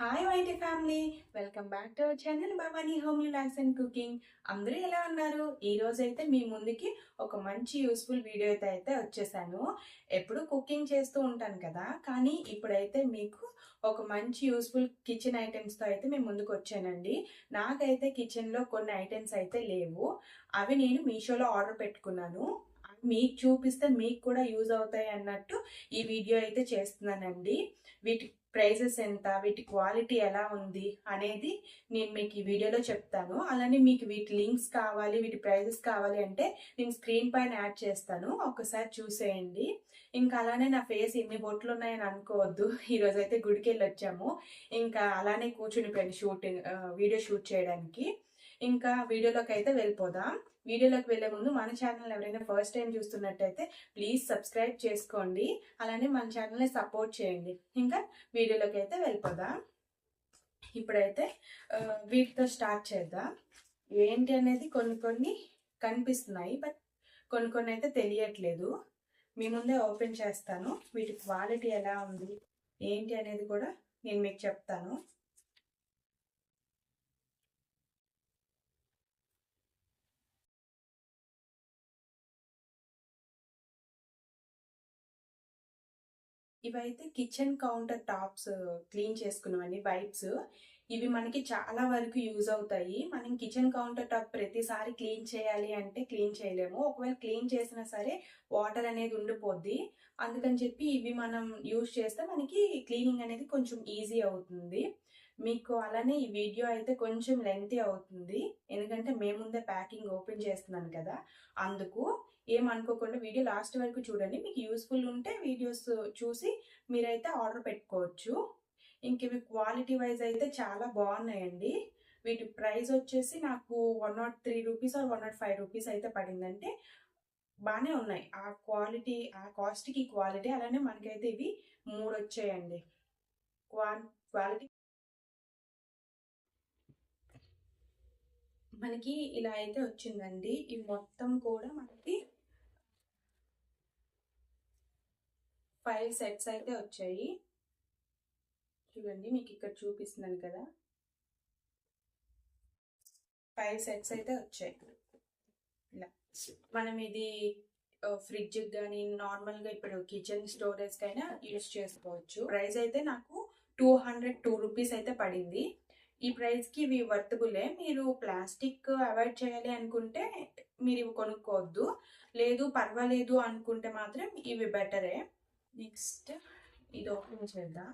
Hi YT family welcome back to our channel Bhavani home relax and cooking అందరూ ఎలా ఉన్నారు? ఈ రోజు అయితే మీ ముందుకి ఒక మంచి యూస్ఫుల్ వీడియో అయితే అయితే వచ్చేసాను. ఎప్పుడు కుకింగ్ చేస్తూ ఉంటాను కదా కానీ ఇప్పుడైతే మీకు ఒక మంచి యూస్ఫుల్ కిచెన్ ఐటమ్స్తో అయితే మేము ముందుకు వచ్చానండి. నాకైతే కిచెన్లో కొన్ని ఐటమ్స్ అయితే లేవు. అవి నేను మీషోలో ఆర్డర్ పెట్టుకున్నాను. మీకు చూపిస్తే మీకు కూడా యూజ్ అవుతాయి అన్నట్టు ఈ వీడియో అయితే చేస్తున్నానండి. వీటి ప్రైజెస్ ఎంత వీటి క్వాలిటీ ఎలా ఉంది అనేది నేను మీకు ఈ వీడియోలో చెప్తాను. అలానే మీకు వీటి లింక్స్ కావాలి వీటి ప్రైజెస్ కావాలి అంటే నేను స్క్రీన్ పైన యాడ్ చేస్తాను. ఒకసారి చూసేయండి. ఇంకా అలానే నా ఫేస్ ఎన్ని బొట్లు ఉన్నాయని అనుకోవద్దు. ఈరోజు అయితే గుడికి వెళ్ళి వచ్చాము. ఇంకా అలానే కూర్చునిపోయాను షూటింగ్ వీడియో షూట్ చేయడానికి. ఇంకా వీడియోలోకి అయితే వెళ్ళిపోదాం. వీడియోలోకి వెళ్ళే ముందు మన ఛానల్ ఎవరైనా ఫస్ట్ టైం చూస్తున్నట్టయితే ప్లీజ్ సబ్స్క్రైబ్ చేసుకోండి. అలానే మన ఛానల్ని సపోర్ట్ చేయండి. ఇంకా వీడియోలోకి అయితే వెళ్ళిపోదాం. ఇప్పుడైతే వీటితో స్టార్ట్ చేద్దాం. ఏంటి అనేది కొన్ని కొన్ని కనిపిస్తున్నాయి బట్ కొన్ని కొన్ని అయితే తెలియట్లేదు. మీ ముందే ఓపెన్ చేస్తాను. వీటి క్వాలిటీ ఎలా ఉంది ఏంటి అనేది కూడా నేను మీకు చెప్తాను. ఇవైతే కిచెన్ కౌంటర్ టాప్స్ క్లీన్ చేసుకున్నవన్నీ వైప్స్. ఇవి మనకి చాలా వరకు యూజ్ అవుతాయి. మనం కిచెన్ కౌంటర్ టాప్ ప్రతిసారి క్లీన్ చేయాలి అంటే క్లీన్ చేయలేము. ఒకవేళ క్లీన్ చేసినా సరే వాటర్ అనేది ఉండిపోద్ది. అందుకని చెప్పి ఇవి మనం యూజ్ చేస్తే మనకి క్లీనింగ్ అనేది కొంచెం ఈజీ అవుతుంది. మీకు అలానే ఈ వీడియో అయితే కొంచెం లెంతీ అవుతుంది. ఎందుకంటే మేము ముందే ప్యాకింగ్ ఓపెన్ చేస్తున్నాను కదా. అందుకు ఏమనుకోకుండా వీడియో లాస్ట్ వరకు చూడండి. మీకు యూస్ఫుల్ ఉంటే వీడియోస్ చూసి మీరైతే ఆర్డర్ పెట్టుకోవచ్చు. ఇంక ఇవి క్వాలిటీ వైజ్ అయితే చాలా బాగున్నాయండి. వీటి ప్రైస్ వచ్చేసి నాకు one nought three rupees or one nought five rupees అయితే పడిందంటే బాగానే ఉన్నాయి. ఆ క్వాలిటీ ఆ కాస్ట్కి క్వాలిటీ అలానే మనకైతే ఇవి మూడు వచ్చాయండి. క్వా క్వాలిటీ మనకి ఇలా అయితే వచ్చిందండి. ఇవి మొత్తం కూడా మనకి ఫైవ్ సెట్స్ అయితే వచ్చాయి. చూడండి మీకు ఇక్కడ చూపిస్తున్నాను కదా. ఫైవ్ సెట్స్ అయితే వచ్చాయి. ఇలా. మనం ఇది ఫ్రిడ్జ్ కానీ నార్మల్గా ఇప్పుడు కిచెన్ స్టోరేజ్కి అయినా యూజ్ చేసుకోవచ్చు. ప్రైస్ అయితే నాకు టూ హండ్రెడ్ టూ రూపీస్ అయితే పడింది. ఈ ప్రైస్కి ఇవి వర్తబులే. మీరు ప్లాస్టిక్ అవాయిడ్ చేయాలి అనుకుంటే మీరు ఇవి కొనుక్కోవద్దు. లేదు పర్వాలేదు అనుకుంటే మాత్రం ఇవి బెటరే. నెక్స్ట్ ఇది ఓపెన్ చేద్దాం.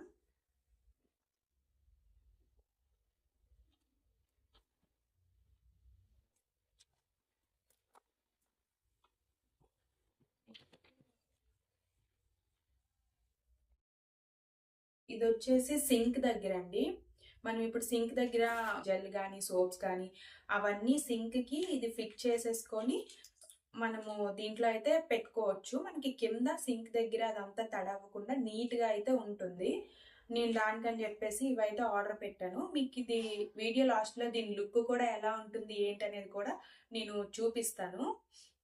ఇది వచ్చేసి సింక్ దగ్గర అండి మనం ఇప్పుడు సింక్ దగ్గర జెల్ కానీ సోప్స్ కానీ అవన్నీ సింక్కి ఇది ఫిట్ చేసేసుకొని మనము దీంట్లో అయితే పెట్టుకోవచ్చు. మనకి కింద సింక్ దగ్గర అదంతా తడవకుండా నీట్గా అయితే ఉంటుంది. నేను దానికని చెప్పేసి ఇవైతే ఆర్డర్ పెట్టాను. మీకు ఇది వీడియో లాస్ట్లో దీని లుక్ కూడా ఎలా ఉంటుంది ఏంటనేది కూడా నేను చూపిస్తాను.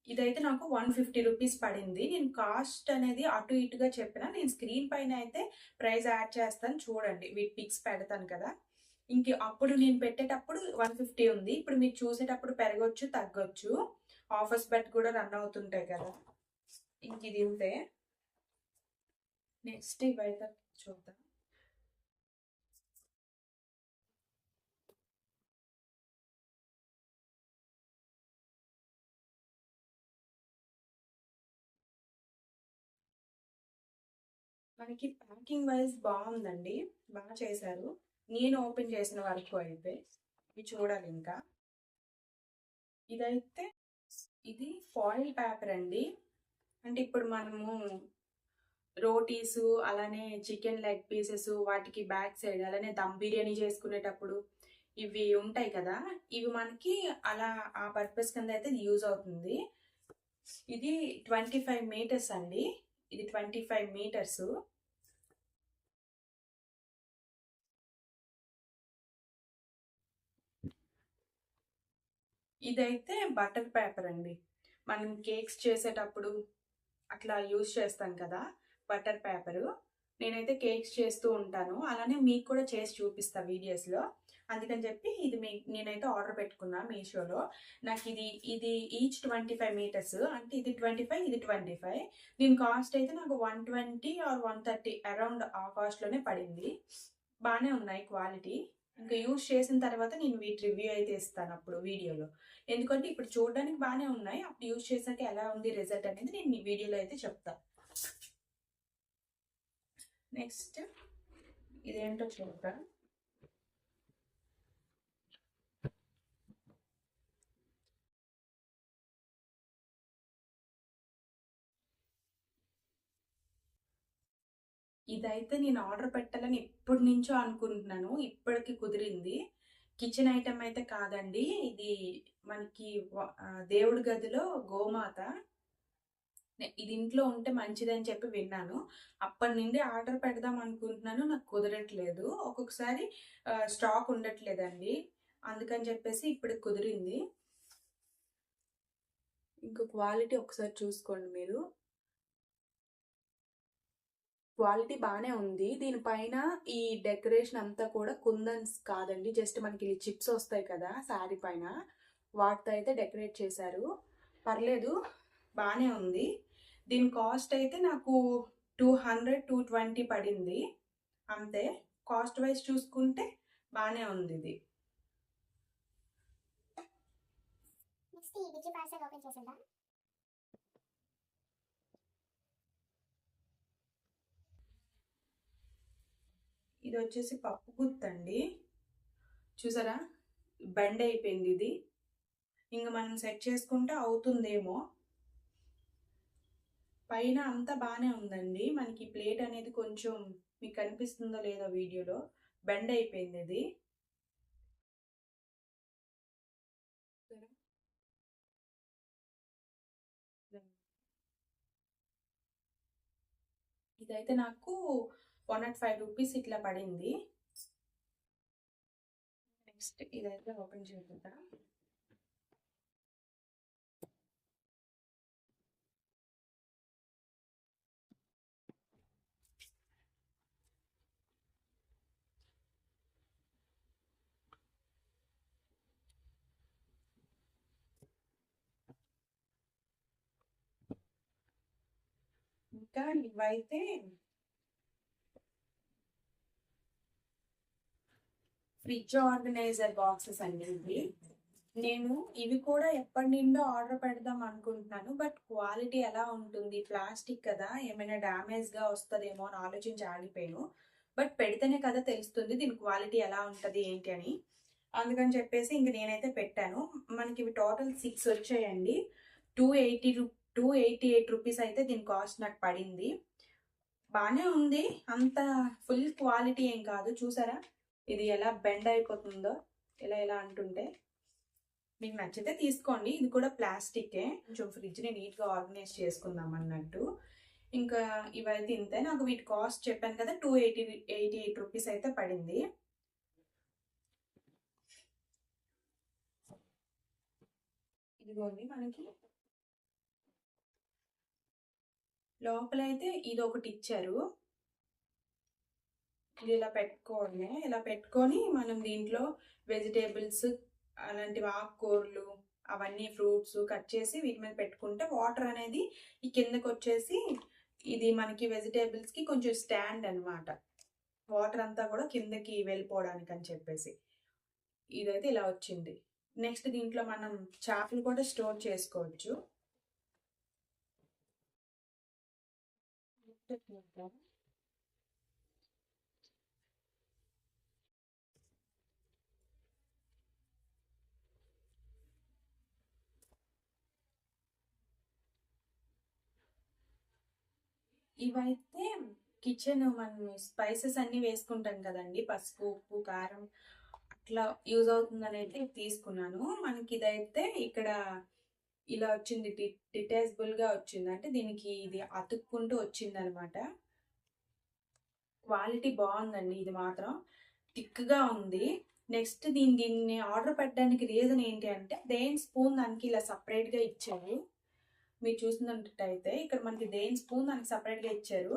ఇదైతే నాకు వన్ ఫిఫ్టీ రూపీస్ పడింది. నేను కాస్ట్ అనేది అటు ఇటుగా చెప్పిన నేను స్క్రీన్ పైన అయితే ప్రైస్ యాడ్ చేస్తాను. చూడండి వీటి పిక్స్ పెడతాను కదా. ఇంక అప్పుడు నేను పెట్టేటప్పుడు వన్ ఫిఫ్టీ ఉంది. ఇప్పుడు మీరు చూసేటప్పుడు పెరగచ్చు తగ్గొచ్చు. ఆఫర్స్ బట్టి కూడా రన్ అవుతుంటాయి కదా. ఇంక ఇది ఇంతే నెక్స్ట్ ఇవైతే చూద్దాం. మనకి ప్యాకింగ్ వైజ్ బాగుందండి. బాగా చేశారు. నేను ఓపెన్ చేసిన వరకు అయితే. ఇవి చూడాలి ఇంకా. ఇదైతే ఇది ఫాయిల్ పేపర్ అండి. అంటే ఇప్పుడు మనము రోటీస్ అలానే చికెన్ లెగ్ పీసెస్ వాటికి బ్యాక్ సైడ్ అలానే దమ్ బిర్యానీ చేసుకునేటప్పుడు ఇవి ఉంటాయి కదా ఇవి మనకి అలా ఆ పర్పస్ కింద అయితే యూజ్ అవుతుంది. ఇది ట్వంటీ ఫైవ్ మీటర్స్ అండి. ఇది ట్వంటీ ఫైవ్ మీటర్స్ ఇదైతే బటర్ పేపర్ అండి. మనం కేక్స్ చేసేటప్పుడు అట్లా యూజ్ చేస్తాం కదా బటర్ పేపరు. నేనైతే కేక్స్ చేస్తూ ఉంటాను. అలానే మీకు కూడా చేసి చూపిస్తా వీడియోస్లో. అందుకని చెప్పి ఇది మీ నేనైతే ఆర్డర్ పెట్టుకున్నా మీషోలో. నాకు ఇది ఇది ఈచ్ ట్వంటీ ఫైవ్ మీటర్స్ అంటే ఇది ట్వంటీ ఫైవ్ ఇది ట్వంటీ ఫైవ్ దీని కాస్ట్ అయితే నాకు one twenty or one thirty around ఆ కాస్ట్లోనే పడింది. బాగానే ఉన్నాయి క్వాలిటీ ఇంకా యూజ్ చేసిన తర్వాత నేను వీటి రివ్యూ అయితే ఇస్తాను అప్పుడు వీడియోలో. ఎందుకంటే ఇప్పుడు చూడడానికి బాగానే ఉన్నాయి. అప్పుడు యూజ్ చేసాక ఎలా ఉంది రిజల్ట్ అనేది నేను ఈ వీడియోలో అయితే చెప్తాను నెక్స్ట్ ఇదేంటో చూద్దాం. ఇదైతే నేను ఆర్డర్ పెట్టాలని ఎప్పటి నుంచో అనుకుంటున్నాను. ఇప్పటికి కుదిరింది. కిచెన్ ఐటమ్ అయితే కాదండి. ఇది మనకి దేవుడి గదిలో గోమాత. ఇది ఇంట్లో ఉంటే మంచిదని చెప్పి విన్నాను. అప్పటి నుండి ఆర్డర్ పెడదాం అనుకుంటున్నాను. నాకు కుదరట్లేదు. ఒక్కొక్కసారి స్టాక్ ఉండట్లేదండి. అందుకని చెప్పేసి ఇప్పుడు కుదిరింది. ఇంకో క్వాలిటీ ఒకసారి చూసుకోండి మీరు. క్వాలిటీ బాగానే ఉంది. దీనిపైన ఈ డెకరేషన్ అంతా కూడా కుందన్స్ కాదండి. జస్ట్ మనకి చిప్స్ వస్తాయి కదా శారీ పైన. వాటితో అయితే డెకరేట్ చేశారు. పర్లేదు బాగానే ఉంది. దీని కాస్ట్ అయితే నాకు టూ హండ్రెడ్ టూ ట్వంటీ పడింది. అంతే. కాస్ట్ వైజ్ చూసుకుంటే బాగానే ఉంది ఇది. నెక్స్ట్ ఈ పార్సల్ ఓపెన్ చేసేద్దాం ఇది వచ్చేసి పప్పు గుత్తండి. చూసారా? బెండ్ అయిపోయింది ఇది. ఇంక మనం సెట్ చేసుకుంటే అవుతుందేమో. పైన అంతా బాగానే ఉందండి. మనకి ప్లేట్ అనేది కొంచెం మీకు కనిపిస్తుందో లేదో వీడియోలో బెండ్ అయిపోయింది ఇది. ఇదైతే నాకు వన్ నాట్ ఫైవ్ రూపీస్ ఇట్లా పడింది. నెక్స్ట్ ఇదైతే ఓపెన్ చేద్దాం. ఇంకా ఇవైతే ఫ్రిడ్జ్ ఆర్గనైజర్ బాక్సెస్ అండి నేను ఇవి కూడా ఎప్పటి నుండో ఆర్డర్ పెడదాం అనుకుంటున్నాను బట్ క్వాలిటీ ఎలా ఉంటుంది? ప్లాస్టిక్ కదా ఏమైనా డ్యామేజ్గా వస్తుందేమో అని ఆలోచించి ఆగిపోయాను. బట్ పెడితేనే కదా తెలుస్తుంది దీని క్వాలిటీ ఎలా ఉంటుంది ఏంటి అని. అందుకని చెప్పేసి ఇంక నేనైతే పెట్టాను. మనకి ఇవి టోటల్ సిక్స్ వచ్చాయండి. టూ ఎయిటీ రూ టూ ఎయిటీ ఎయిట్ రూపీస్ అయితే దీని కాస్ట్ నాకు పడింది. బాగానే ఉంది. అంత ఫుల్ క్వాలిటీ ఏం కాదు. చూసారా? ఇది ఎలా బెండ్ అయిపోతుందో ఇలా ఇలా అంటుంటే మీకు నచ్చితే తీసుకోండి. ఇది కూడా ప్లాస్టికే. కొంచెం ఫ్రిడ్జ్ని నీట్గా ఆర్గనైజ్ చేసుకుందాం అన్నట్టు. ఇంకా ఇవైతే ఇంతే నాకు వీటి కాస్ట్ చెప్పాను కదా two eighty eighty eight rupees అయితే పడింది. ఇదిగోండి మనకి. లోపలైతే ఇది ఒకటి ఇచ్చారు. ఇది ఇలా పెట్టుకోండి ఇలా పెట్టుకొని మనం దీంట్లో వెజిటేబుల్స్ అలాంటివి ఆకుకూరలు అవన్నీ ఫ్రూట్స్ కట్ చేసి వీటి మీద పెట్టుకుంటే వాటర్ అనేది ఈ కిందకి వచ్చేసి ఇది మనకి వెజిటేబుల్స్కి కొంచెం స్టాండ్ అన్నమాట. వాటర్ అంతా కూడా కిందకి వెళ్ళిపోవడానికి అని చెప్పేసి. ఇదైతే ఇలా వచ్చింది. నెక్స్ట్ దీంట్లో మనం చేపలు కూడా స్టోర్ చేసుకోవచ్చు. ఇవైతే కిచెన్ మనం స్పైసెస్ అన్నీ వేసుకుంటాం కదండి. పసుపు ఉప్పు కారం అట్లా యూజ్ అవుతుందని అయితే తీసుకున్నాను. మనకి ఇదైతే ఇక్కడ ఇలా వచ్చింది డి డిటాచబుల్గా వచ్చింది. అంటే దీనికి ఇది అతుక్కుంటూ వచ్చింది అనమాట క్వాలిటీ బాగుందండి ఇది మాత్రం. థిక్గా ఉంది. నెక్స్ట్ దీన్ని దీన్ని ఆర్డర్ పెట్టడానికి రీజన్ ఏంటి అంటే దేని స్పూన్ దానికి ఇలా సపరేట్గా ఇచ్చారు. మీరు చూసినట్టయితే ఇక్కడ మనకి దేని స్పూన్ దానికి సపరేట్గా ఇచ్చారు.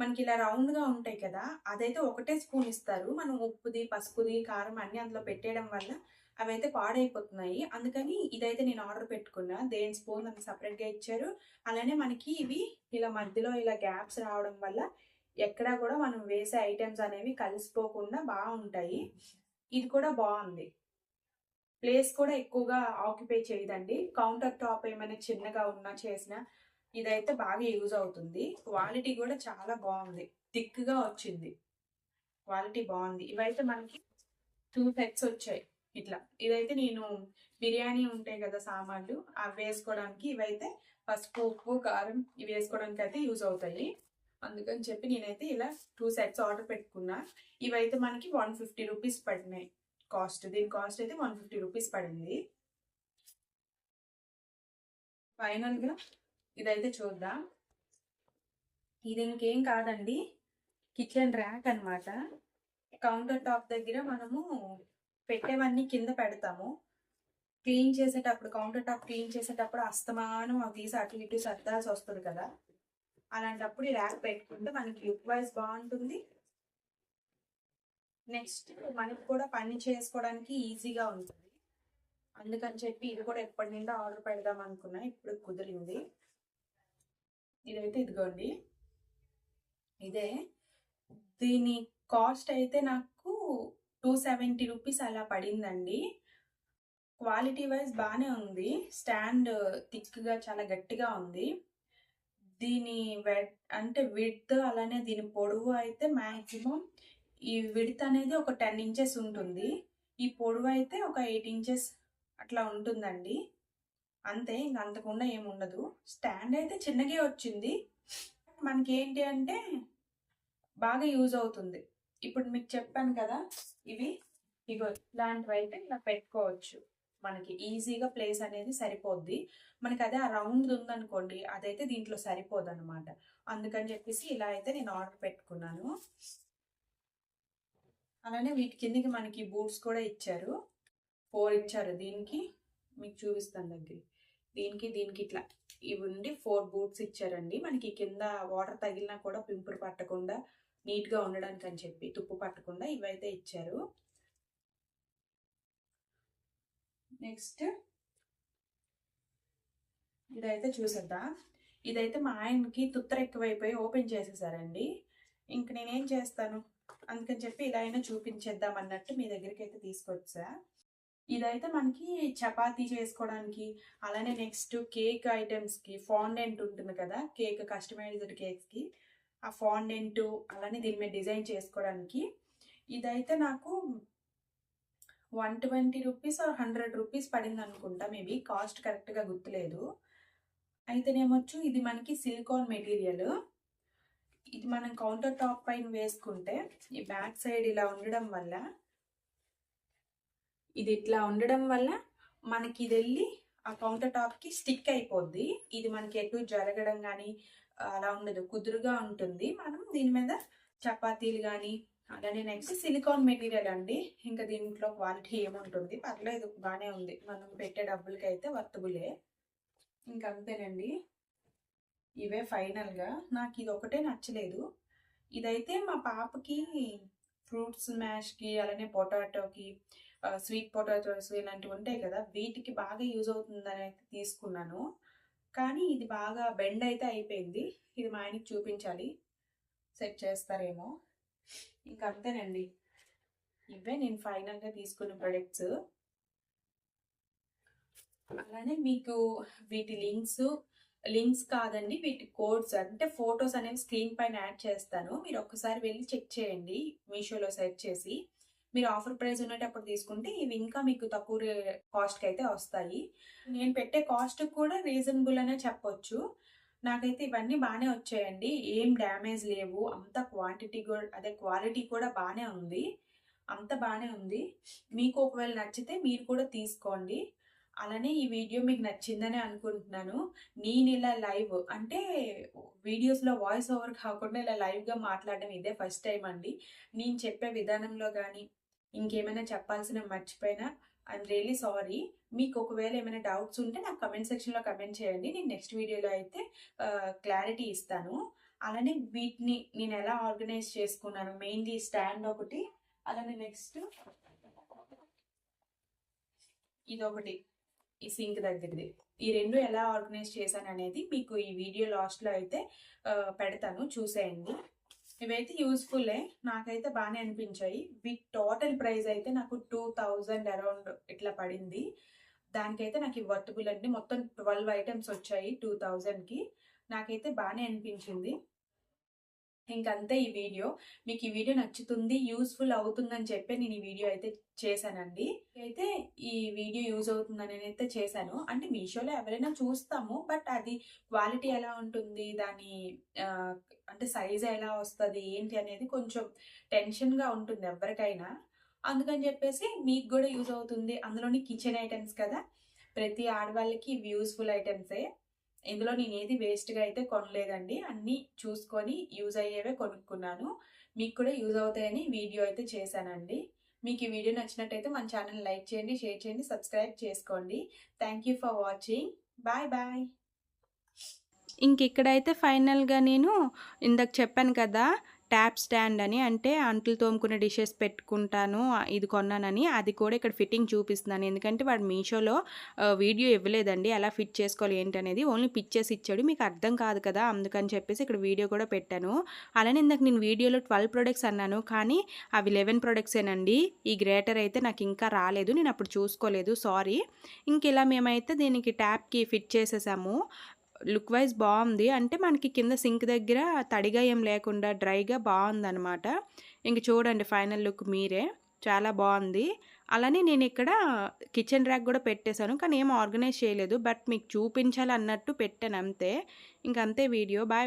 మనకి ఇలా రౌండ్గా ఉంటాయి కదా అదైతే ఒకటే స్పూన్ ఇస్తారు. మనం ఉప్పుది పసుపుది కారం అన్ని అందులో పెట్టేయడం వల్ల అవైతే పాడైపోతున్నాయి. అందుకని ఇదైతే నేను ఆర్డర్ పెట్టుకున్నా. దేని స్పూన్ అని సపరేట్గా ఇచ్చారు. అలానే మనకి ఇవి ఇలా మధ్యలో ఇలా గ్యాప్స్ రావడం వల్ల ఎక్కడా కూడా మనం వేసే ఐటమ్స్ అనేవి కలిసిపోకుండా బాగుంటాయి. ఇది కూడా బాగుంది. ప్లేస్ కూడా ఎక్కువగా ఆక్యుపై చేయదండి. కౌంటర్ టాప్ ఏమైనా చిన్నగా ఉన్నా చేసినా ఇదైతే బాగా యూజ్ అవుతుంది. క్వాలిటీ కూడా చాలా బాగుంది. థిక్గా వచ్చింది. క్వాలిటీ బాగుంది. ఇవైతే మనకి టూ సెట్స్ వచ్చాయి. ఇట్లా. ఇదైతే నేను బిర్యానీ ఉంటాయి కదా సామాన్లు అవి వేసుకోవడానికి ఇవైతే పసుపు ఉప్పు కారం ఇవి వేసుకోవడానికి అయితే యూజ్ అవుతాయి. అందుకని చెప్పి నేనైతే ఇలా టూ సెట్స్ ఆర్డర్ పెట్టుకున్నా. ఇవైతే మనకి వన్ ఫిఫ్టీ రూపీస్ పడినాయి. కాస్ట్ దీని కాస్ట్ అయితే వన్ ఫిఫ్టీ రూపీస్ పడింది. ఫైనల్గా ఇదైతే చూద్దాం. ఇది ఇంకేం కాదండి కిచెన్ ర్యాక్ అన్నమాట. కౌంటర్ టాప్ దగ్గర మనము పెట్టేవన్నీ కింద పెడతాము. క్లీన్ చేసేటప్పుడు కౌంటర్ టాప్ క్లీన్ చేసేటప్పుడు అస్తమానం అవి తీసి అటు ఇటు సర్దాల్సి వస్తుంది కదా. అలాంటప్పుడు ఈ ర్యాక్ పెట్టుకుంటే మనకి లుక్ వైజ్ బాగుంటుంది. నెక్స్ట్ మనకి కూడా పని చేసుకోవడానికి ఈజీగా ఉంటుంది. అందుకని చెప్పి ఇది కూడా ఎప్పటి నుండో ఆర్డర్ పెడదాం అనుకున్నా ఇప్పుడు కుదిరింది. ఇదైతే ఇదిగోండి. ఇదే. దీని కాస్ట్ అయితే నాకు టూ సెవెంటీ రూపీస్ అలా పడిందండి. క్వాలిటీ వైజ్ బాగానే ఉంది. స్టాండ్ థిక్గా చాలా గట్టిగా ఉంది. దీని వెడ్ అంటే విడ్త్ అలానే దీని పొడవు అయితే మ్యాక్సిమం ఈ విడిత్ అనేది ఒక టెన్ ఇంచెస్ ఉంటుంది. ఈ పొడవు అయితే ఒక ఎయిట్ ఇంచెస్ అట్లా ఉంటుందండి. అంతే ఇంక అంతకుండా ఏముండదు స్టాండ్ అయితే చిన్నగే వచ్చింది. మనకి ఏంటి అంటే బాగా యూజ్ అవుతుంది. ఇప్పుడు మీకు చెప్పాను కదా ఇవి ఇగో ఇలాంటివి అయితే ఇలా పెట్టుకోవచ్చు. మనకి ఈజీగా ప్లేస్ అనేది సరిపోద్ది. మనకి అదే ఆ రౌండ్ ఉందనుకోండి అదైతే దీంట్లో సరిపోదు అనమాట అందుకని చెప్పేసి ఇలా అయితే నేను ఆర్డర్ పెట్టుకున్నాను. అలానే వీటి కిందకి మనకి బూట్స్ కూడా ఇచ్చారు. ఫోర్ ఇచ్చారు. దీనికి మీకు చూపిస్తాను దగ్గర. దీనికి దీనికి ఇట్లా ఇవి ఉండి ఫోర్ బూట్స్ ఇచ్చారండి. మనకి కింద వాటర్ తగిలినా కూడా పింపులు పట్టకుండా నీట్గా ఉండడానికి అని చెప్పి తుప్పు పట్టకుండా ఇవైతే ఇచ్చారు. నెక్స్ట్ ఇదైతే చూసేద్దాం. ఇదైతే మా ఆయనకి తుత్తర ఎక్కువైపోయి ఓపెన్ చేసేసారండి. ఇంక నేనేం చేస్తాను? అందుకని చెప్పి ఇలా అయినా చూపించేద్దాం అన్నట్టు మీ దగ్గరికి అయితే తీసుకొచ్చా. ఇదైతే మనకి చపాతీ చేసుకోవడానికి అలానే నెక్స్ట్ కేక్ ఐటమ్స్కి ఫాండెంట్ ఉంటుంది కదా కేక్ కస్టమైజ్డ్ కేక్స్కి ఆ ఫాండెంట్ అలానే దీని మీద డిజైన్ చేసుకోవడానికి. ఇదైతే నాకు one twenty rupees or hundred rupees పడింది అనుకుంటా మేబీ కాస్ట్ కరెక్ట్గా గుర్తులేదు. అయితేనేమొచ్చు ఇది మనకి సిలికాన్ మెటీరియల్ ఇది మనం కౌంటర్ టాప్ పైన వేసుకుంటే ఈ బ్యాక్ సైడ్ ఇలా ఉండడం వల్ల ఇది ఇట్లా ఉండడం వల్ల మనకి ఇది వెళ్ళి ఆ కౌంటర్ టాప్కి స్టిక్ అయిపోద్ది. ఇది మనకి ఎటు జరగడం కానీ అలా ఉండదు. కుదురుగా ఉంటుంది. మనం దీని మీద చపాతీలు కానీ అలానే నెక్స్ట్ సిలికాన్ మెటీరియల్ అండి. ఇంకా దీంట్లో క్వాలిటీ ఏముంటుంది? పర్లేదు బాగానే ఉంది. మనం పెట్టే డబ్బులకి అయితే వర్తబులే ఇంకంతేనండి ఇవే ఫైనల్గా. నాకు ఇది ఒకటే నచ్చలేదు. ఇదైతే మా పాపకి ఫ్రూట్స్ మ్యాష్కి అలానే పొటాటోకి స్వీట్ పొటాటోస్ ఇలాంటివి ఉంటాయి కదా వీటికి బాగా యూజ్ అవుతుందని అయితే తీసుకున్నాను. కానీ ఇది బాగా బెండ్ అయితే అయిపోయింది. ఇది మా ఆయనకి చూపించాలి. సెట్ చేస్తారేమో. ఇంకా అంతేనండి. ఇవే నేను ఫైనల్గా తీసుకున్న ప్రొడక్ట్స్. అలానే మీకు వీటి లింక్స్ లింక్స్ కాదండి వీటి కోడ్స్ అంటే ఫొటోస్ అనేవి స్క్రీన్ పైన యాడ్ చేస్తాను. మీరు ఒక్కసారి వెళ్ళి చెక్ చేయండి మీషోలో సెర్చ్ చేసి. మీరు ఆఫర్ ప్రైస్ ఉన్నప్పుడు తీసుకుంటే ఇవి ఇంకా మీకు తక్కువ కాస్ట్కి అయితే వస్తాయి. నేను పెట్టే కాస్ట్ కూడా రీజనబుల్ అనే చెప్పొచ్చు. నాకైతే ఇవన్నీ బాగానే వచ్చాయండి. ఏం డ్యామేజ్ లేవు. అంత క్వాంటిటీ కూడా అదే క్వాలిటీ కూడా బాగానే ఉంది. అంత బాగానే ఉంది. మీకు ఒకవేళ నచ్చితే మీరు కూడా తీసుకోండి. అలానే ఈ వీడియో మీకు నచ్చిందని అనుకుంటున్నాను. నేను ఇలా లైవ్ అంటే వీడియోస్లో వాయిస్ ఓవర్ కాకుండా ఇలా లైవ్గా మాట్లాడడం ఇదే ఫస్ట్ టైం అండి. నేను చెప్పే విధానంలో కానీ ఇంకేమైనా చెప్పాల్సిన మర్చిపోయినా ఐఎమ్ రియలీ సారీ. మీకు ఒకవేళ ఏమైనా డౌట్స్ ఉంటే నాకు కమెంట్ సెక్షన్లో కమెంట్ చేయండి. నేను నెక్స్ట్ వీడియోలో అయితే క్లారిటీ ఇస్తాను. అలానే వీటిని నేను ఎలా ఆర్గనైజ్ చేసుకున్నాను మెయిన్లీ స్టాండ్ ఒకటి అలానే నెక్స్ట్ ఇదొకటి. ఈ సింక్ దగ్గరది. ఈ రెండు ఎలా ఆర్గనైజ్ చేశాను అనేది మీకు ఈ వీడియో లాస్ట్లో అయితే పెడతాను. చూసేయండి. ఇవైతే యూస్ఫుల్లే నాకైతే బాగానే అనిపించాయి. వీటి టోటల్ ప్రైస్ అయితే నాకు టూ థౌజండ్ అరౌండ్ ఇట్లా పడింది. దానికైతే నాకు ఈ వర్తబుల్ అండి మొత్తం ట్వెల్వ్ ఐటమ్స్ వచ్చాయి టూ థౌజండ్కి. నాకైతే బాగానే అనిపించింది. ఇంకంతే ఈ వీడియో. మీకు ఈ వీడియో నచ్చుతుంది యూస్ఫుల్ అవుతుందని చెప్పి నేను ఈ వీడియో అయితే చేశానండి. అయితే ఈ వీడియో యూజ్ అవుతుందని అయితే చేశాను. అంటే మీషోలో ఎవరైనా చూస్తాము బట్ అది క్వాలిటీ ఎలా ఉంటుంది దాని అంటే సైజ్ ఎలా వస్తుంది ఏంటి అనేది కొంచెం టెన్షన్గా ఉంటుంది ఎవరికైనా. అందుకని చెప్పేసి మీకు కూడా యూజ్ అవుతుంది. అందులోని కిచెన్ ఐటమ్స్ కదా. ప్రతి ఆడవాళ్ళకి ఇవి యూస్ఫుల్ ఐటమ్సే. ఇందులో నేను ఏది వేస్ట్గా అయితే కొనలేదండి. అన్నీ చూసుకొని యూజ్ అయ్యేవే కొనుక్కున్నాను. మీకు కూడా యూజ్ అవుతాయని వీడియో అయితే చేశానండి. మీకు ఈ వీడియో నచ్చినట్టయితే మన ఛానల్ లైక్ చేయండి షేర్ చేయండి సబ్స్క్రైబ్ చేసుకోండి. Thank you for watching bye bye ఇంక ఇక్కడైతే ఫైనల్గా నేను ఇందాక చెప్పాను కదా ట్యాప్ స్టాండ్ అని అంటే అంట్లు తోముకునే డిషెస్ పెట్టుకుంటాను ఇది కొన్నానని. అది కూడా ఇక్కడ ఫిట్టింగ్ చూపిస్తున్నాను. ఎందుకంటే వాడు మీషోలో వీడియో ఇవ్వలేదండి. ఎలా ఫిట్ చేసుకోవాలి ఏంటనేది ఓన్లీ పిక్చర్స్ ఇచ్చాడు. మీకు అర్థం కాదు కదా అందుకని చెప్పేసి ఇక్కడ వీడియో కూడా పెట్టాను. అలానే ఇందాక నేను వీడియోలో ట్వెల్వ్ ప్రొడక్ట్స్ అన్నాను కానీ అవి లెవెన్ ప్రొడక్ట్సేనండి. ఈ గ్రేటర్ అయితే నాకు ఇంకా రాలేదు నేను అప్పుడు చూసుకోలేదు. సారీ. ఇంక ఇలా మేమైతే దీనికి ట్యాప్కి ఫిట్ చేసేసాము. లుక్ వైజ్ బాగుంది. అంటే మనకి కింద సింక్ దగ్గర తడిగా ఏం లేకుండా డ్రైగా బాగుందనమాట ఇంక చూడండి ఫైనల్ లుక్ మీరే. చాలా బాగుంది. అలానే నేను ఇక్కడ కిచెన్ ర్యాక్ కూడా పెట్టేశాను. కానీ ఏం ఆర్గనైజ్ చేయలేదు. బట్ మీకు చూపించాలి అన్నట్టు పెట్టాను అంతే. ఇంకంతే వీడియో. బాయ్.